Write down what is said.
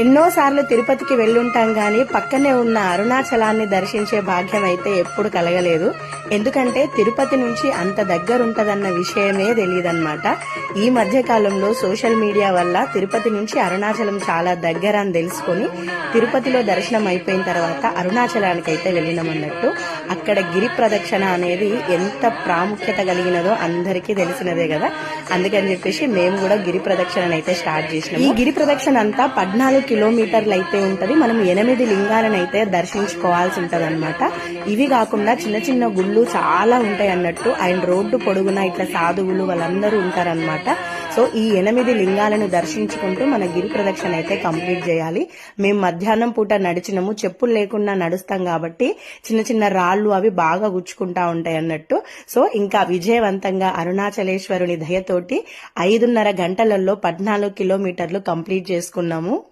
ఎన్నోసార్లు తిరుపతికి వెళ్ళుంటాం గాని పక్కనే ఉన్న అరుణాచలాన్ని దర్శించే భాగ్యం అయితే ఎప్పుడు కలగలేదు. ఎందుకంటే తిరుపతి నుంచి అంత దగ్గర ఉంటదన్న విషయమే తెలియదన్నమాట ఈ మధ్య కాలంలో సోషల్ మీడియా వల్ల తిరుపతి నుంచి అరుణాచలం చాలా దగ్గర అని తెలుసుకొని తిరుపతిలో దర్శనం అయిపోయిన తర్వాత అరుణాచలానికి అయితే వెళ్ళినామన్నట్టు. అక్కడ గిరి ప్రదక్షిణ అనేది ఎంత ప్రాముఖ్యత కలిగినదో అందరికీ తెలిసినదే కదా. అందుకని చెప్పేసి మేము కూడా గిరి ప్రదక్షిణ అయితే స్టార్ట్ చేసినాం ఈ గిరి ప్రదక్షిణ అంతా పద్నాలుగు కిలోమీటర్లు అయితే ఉంటది. మనం ఎనిమిది లింగాలను అయితే దర్శించుకోవాల్సి ఉంటదన్నమాట. ఇవి కాకుండా చిన్న చిన్న గుళ్ళు చాలా ఉంటాయి అన్నట్టు. ఆయన రోడ్డు పొడుగున ఇట్లా సాధువులు వాళ్ళందరూ ఉంటారన్నమాట. సో ఈ ఎనిమిది లింగాలను దర్శించుకుంటూ మన గిరి ప్రదక్షిణ అయితే కంప్లీట్ చేయాలి. మేము మధ్యాహ్నం పూట నడిచినము. చెప్పులు లేకుండా నడుస్తాం కాబట్టి చిన్న చిన్న రాళ్ళు అవి బాగా గుచ్చుకుంటా ఉంటాయి అన్నట్టు. సో ఇంకా విజయవంతంగా అరుణాచలేశ్వరుని దయతోటి ఐదున్నర గంటలలో పద్నాలుగు కిలోమీటర్లు కంప్లీట్ చేసుకున్నాము.